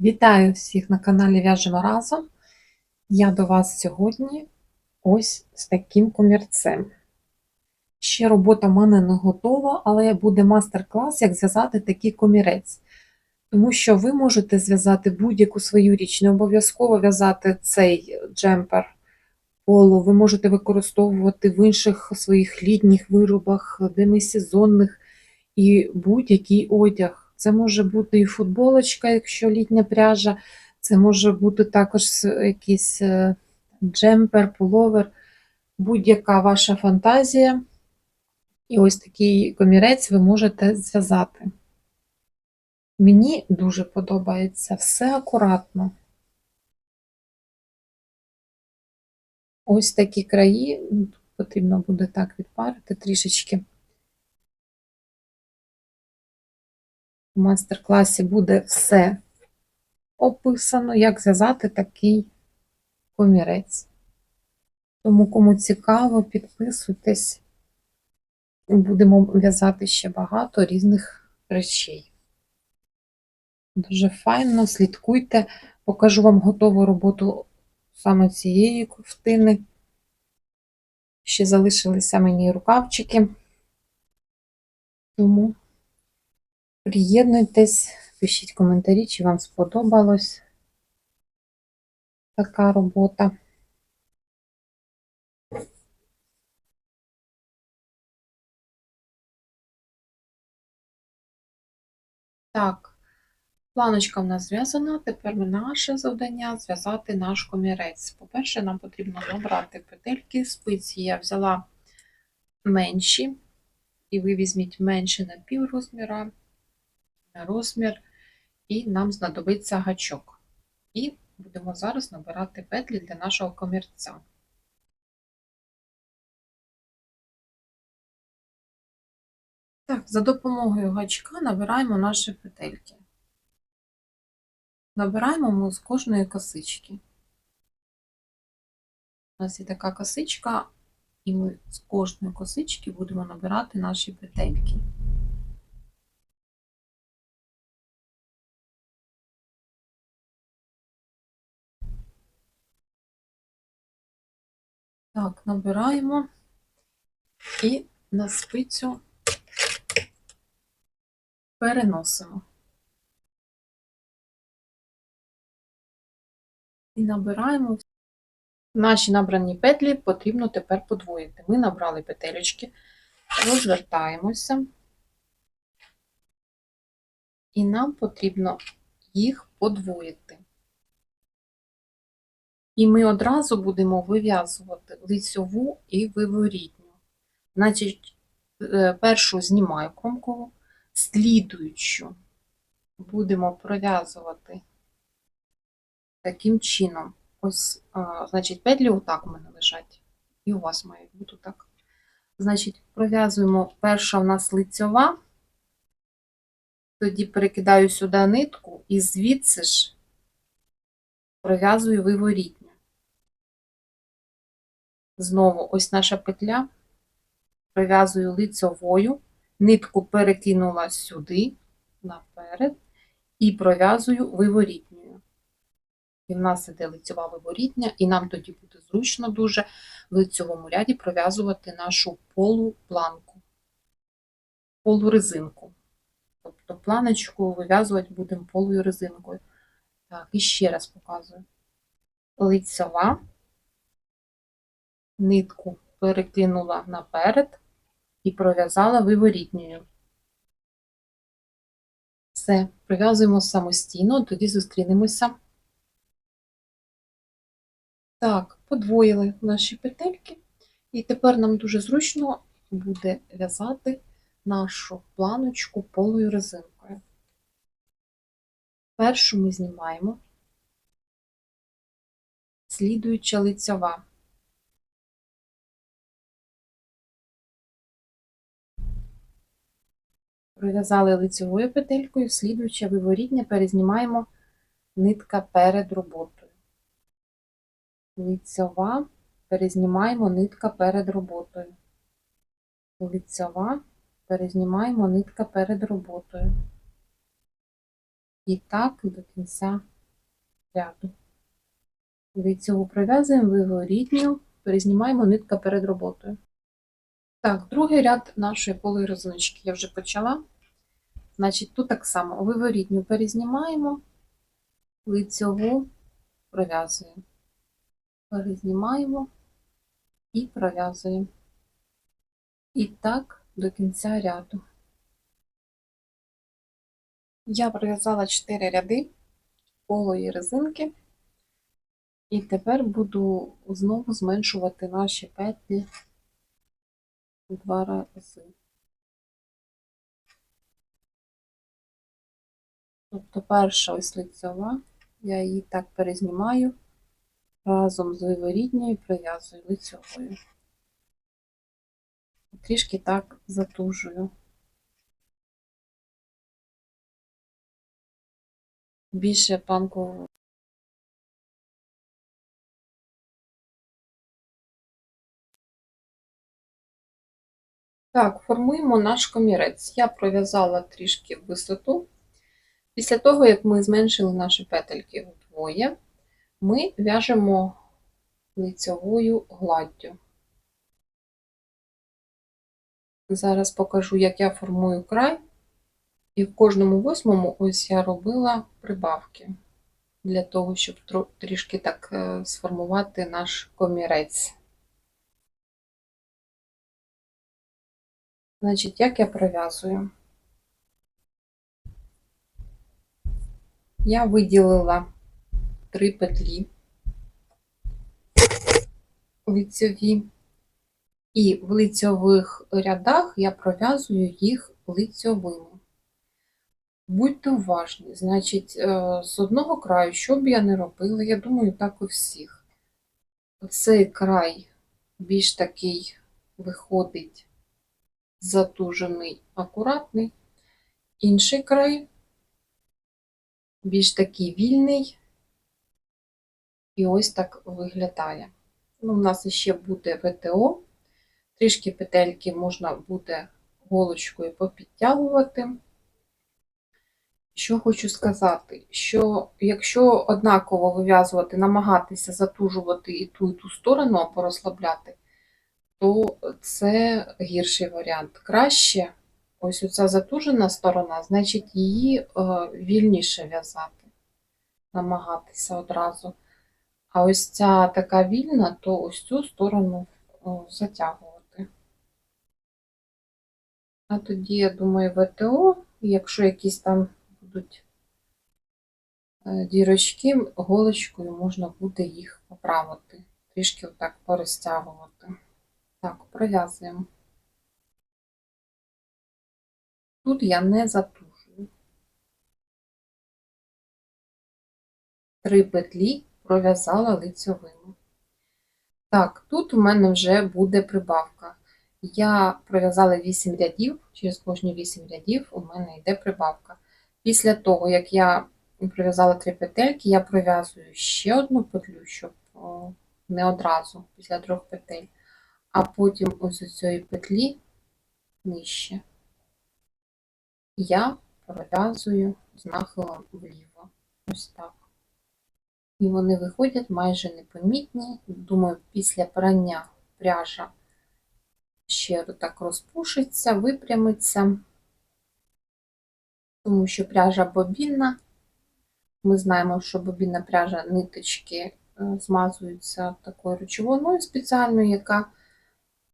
Вітаю всіх на каналі В'яжемо разом. Я до вас сьогодні ось з таким комірцем. Ще робота в мене не готова, але буде мастер-клас, як зв'язати такий комірець. Тому що ви можете зв'язати будь-яку свою річ, не обов'язково в'язати цей джемпер поло. Ви можете використовувати в інших своїх літніх виробах, демисезонних і будь-який одяг. Це може бути і футболочка, якщо літня пряжа, це може бути також якийсь е, джемпер, пуловер, будь-яка ваша фантазія. І ось такий комірець ви можете зв'язати. Мені дуже подобається все акуратно. Ось такі краї, потрібно буде так відпарити трішечки. В майстер-класі буде все описано, як зв'язати такий комірець. Тому, кому цікаво, підписуйтесь. Будемо в'язати ще багато різних речей. Дуже файно, слідкуйте, покажу вам готову роботу саме цієї ковтини. Ще залишилися мені рукавчики. Тому приєднуйтесь, пишіть коментарі, чи вам сподобалась така робота. Так, планочка в нас зв'язана. Тепер наше завдання зв'язати наш комірець. По-перше, нам потрібно набрати петельки спиці. Я взяла менші, і ви візьміть менше на пів розміра, розмір, і нам знадобиться гачок. І будемо зараз набирати петлі для нашого комірця. Так, за допомогою гачка набираємо наші петельки. Набираємо ми з кожної косички. У нас є така косичка, і ми з кожної косички будемо набирати наші петельки. Так, набираємо і на спицю переносимо. І набираємо наші набрані петлі потрібно тепер подвоїти. Ми набрали петелечки, розвертаємося, і нам потрібно їх подвоїти. І ми одразу будемо вив'язувати лицьову і виворітню. Значить, е, першу знімаю кромкову, слідуючу будемо пров'язувати таким чином. Ось, а, значить, петлі отак у мене лежать. І у вас мають бути так. Значить, пров'язуємо перша у нас лицьова, тоді перекидаю сюди нитку і звідси ж пров'язую виворітню. Знову ось наша петля, пров'язую лицьовою, нитку перекинула сюди, наперед, і пров'язую виворітньою. І в нас іде лицьова виворітня, і нам тоді буде зручно дуже в лицьовому ряді пров'язувати нашу полупланку, полурезинку. Тобто планочку вив'язувати будемо полою резинкою. Так, і ще раз показую. Лицьова, нитку перекинула наперед і пров'язала виворітньою. Все, пров'язуємо самостійно, тоді зустрінемося. Так, подвоїли наші петельки, і тепер нам дуже зручно буде в'язати нашу планочку полою резинкою. Першу ми знімаємо, слідуюча лицьова. Пров'язали лицьовою петелькою, слідуюча виворітня перезнімаємо нитка перед роботою. Лицьова, перезнімаємо нитка перед роботою. Лицьова, перезнімаємо нитка перед роботою. І так до кінця ряду. Лицьову пров'язуємо виворітню, перезнімаємо нитка перед роботою. Так, другий ряд нашої полої резиночки я вже почала. Значить, тут так само виворітню перезнімаємо, лицьову пров'язуємо. Перезнімаємо і пров'язуємо. І так до кінця ряду. Я пров'язала 4 ряди полої резинки. І тепер буду знову зменшувати наші петлі два рази. Тобто перша ось лицьова, я її так перезнімаю разом з виворітньою прив'язую лицьовою. Трішки так затужую. Більше планкового Так, формуємо наш комірець. Я пров'язала трішки висоту. Після того, як ми зменшили наші петельки вдвоє, ми в'яжемо лицьовою гладдю. Зараз покажу, як я формую край. І в кожному восьмому ось я робила прибавки для того, щоб трішки так е, сформувати наш комірець. Значить, як я пров'язую? Я виділила три петлі лицьові, і в лицьових рядах я пров'язую їх лицьовими. Будьте уважні, значить, е, з одного краю, що б я не робила, я думаю, так у всіх. Цей край більш такий виходить затужений, акуратний. Інший край більш такий вільний. І ось так виглядає. Ну, у нас ще буде ВТО. Трішки петельки можна буде голочкою попідтягувати. Що хочу сказати, що якщо однаково вив'язувати, намагатися затужувати і ту, і ту сторону або розслабляти, то це гірший варіант. Краще ось оця затужена сторона, значить її е, вільніше в'язати, намагатися одразу. А ось ця така вільна, то ось цю сторону затягувати. А тоді, я думаю, ВТО, якщо якісь там будуть е, дірочки, голочкою можна буде їх поправити. Трішки отак порозтягувати. Так, пров'язуємо. Тут я не затужую. Три петлі пров'язала лицьовими. Так, тут у мене вже буде прибавка. Я пров'язала 8 рядів, через кожні 8 рядів у мене йде прибавка. Після того, як я пров'язала 3 петельки, я пров'язую ще одну петлю, щоб не одразу після трьох петель, а потім ось цієї петлі нижче я пров'язую з нахилом вліво. Ось так. І вони виходять майже непомітні. Думаю, після прання пряжа ще так розпушиться, випрямиться, тому що пряжа бобінна. Ми знаємо, що бобінна пряжа ниточки е, змазуються такою речовиною спеціальною, яка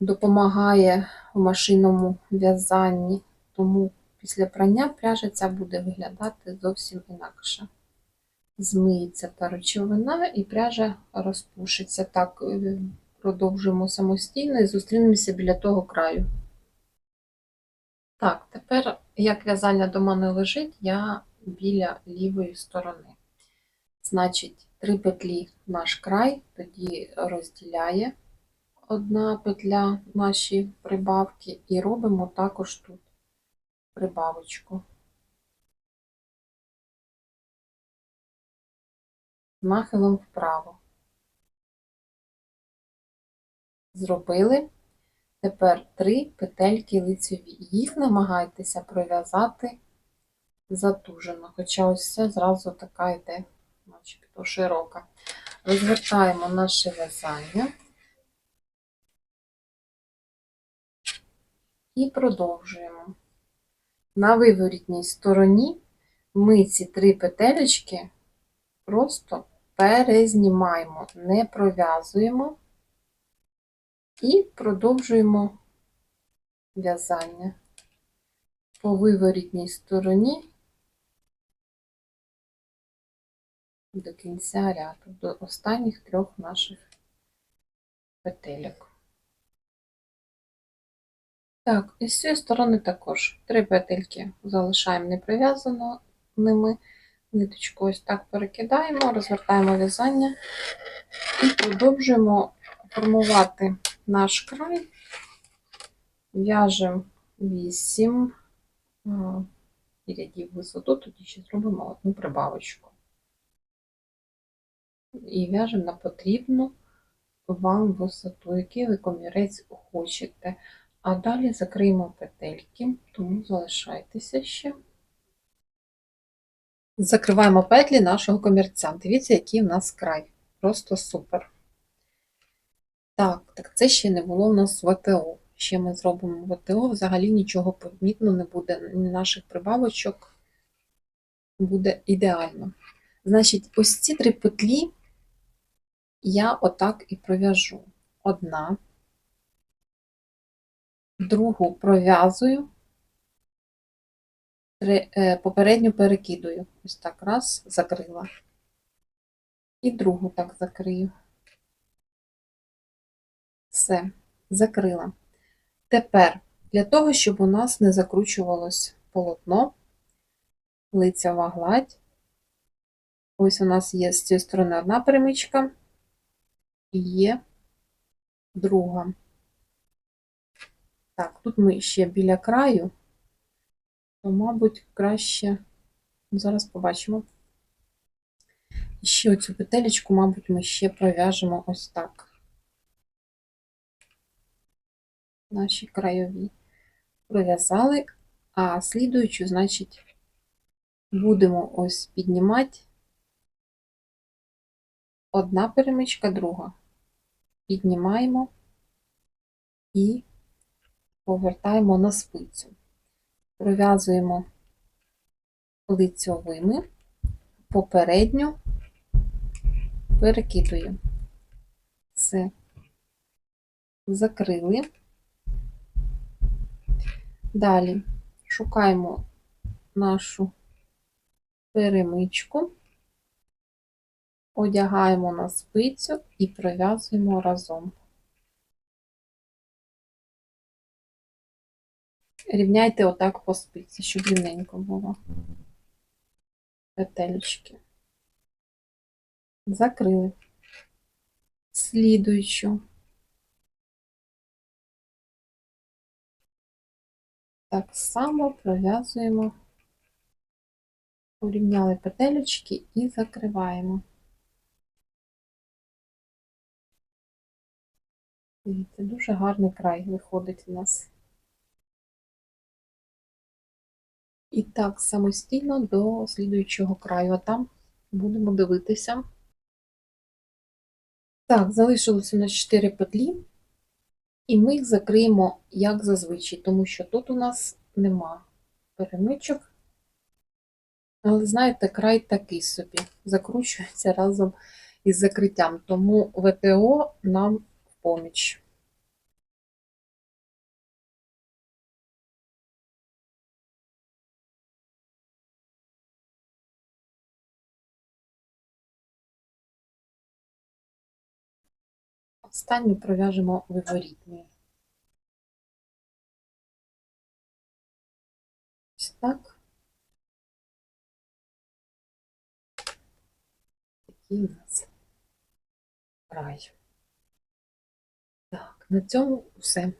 допомагає в машинному в'язанні. Тому після прання пряжа ця буде виглядати зовсім інакше. Змиється та речовина, і пряжа розпушиться. Так, е, продовжуємо самостійно і зустрінемося біля того краю. Так, тепер, як в'язання до мене лежить, я біля лівої сторони. Значить, три петлі наш край, тоді розділяє одна петля наші прибавки, і робимо також тут прибавочку. Нахилом вправо. Зробили. Тепер три петельки лицеві. Їх намагайтеся пров'язати затужена. Хоча ось це зразу така йде, начебто широка. Розвертаємо наше в'язання. І продовжуємо. На виворітній стороні ми ці три петелечки просто перезнімаємо, не пров'язуємо і продовжуємо в'язання по виворітній стороні до кінця ряду, до останніх трьох наших петельок. Так, і з цієї сторони також три петельки залишаємо не прив'язаними, ниточку ось так перекидаємо, розвертаємо в'язання і продовжуємо формувати наш край, в'яжемо 8 рядів висоту, тоді ще зробимо одну прибавочку. І в'яжемо на потрібну вам висоту, який ви комірець хочете. А далі закриємо петельки, тому залишайтеся ще. Закриваємо петлі нашого комірця. Дивіться, який в нас край. Просто супер. Так, так це ще не було в нас ВТО. Ще ми зробимо ВТО, взагалі нічого помітно не буде, наших прибавочок буде ідеально. Значить, ось ці три петлі я отак і пров'яжу. Одна, другу пров'язую, е, попередню перекидую. Ось так раз, закрила. І другу так закрию. Все, закрила. Тепер, для того, щоб у нас не закручувалось полотно, лицява гладь. Ось у нас є з цієї сторони одна перемичка і є друга. Так, тут ми ще біля краю, то, мабуть, краще, зараз побачимо. Ще оцю петелечку, мабуть, ми ще пров'яжемо ось так. Наші крайові пров'язали, а слідуючу, значить, будемо ось піднімати одна перемичка, друга. Піднімаємо і повертаємо на спицю. Пров'язуємо лицьовими, попередньо перекидуємо. Все. Закрили. Далі шукаємо нашу перемичку, одягаємо на спицю і пров'язуємо разом. Рівняйте отак по спиці, щоб рівненько було. Петелечки. Закрили. Слідуючу. Так само пров'язуємо, порівняли петелечки і закриваємо. Дивіться, дуже гарний край виходить у нас. І так, самостійно до слідуючого краю, а там будемо дивитися. Так, залишилося у нас 4 петлі, і ми їх закриємо, як зазвичай, тому що тут у нас нема перемичок. Але, знаєте, край такий собі, закручується разом із закриттям, тому ВТО нам в поміч. Останню пров'яжемо виворітній. Ось так. Такий у нас край. Так, на цьому все.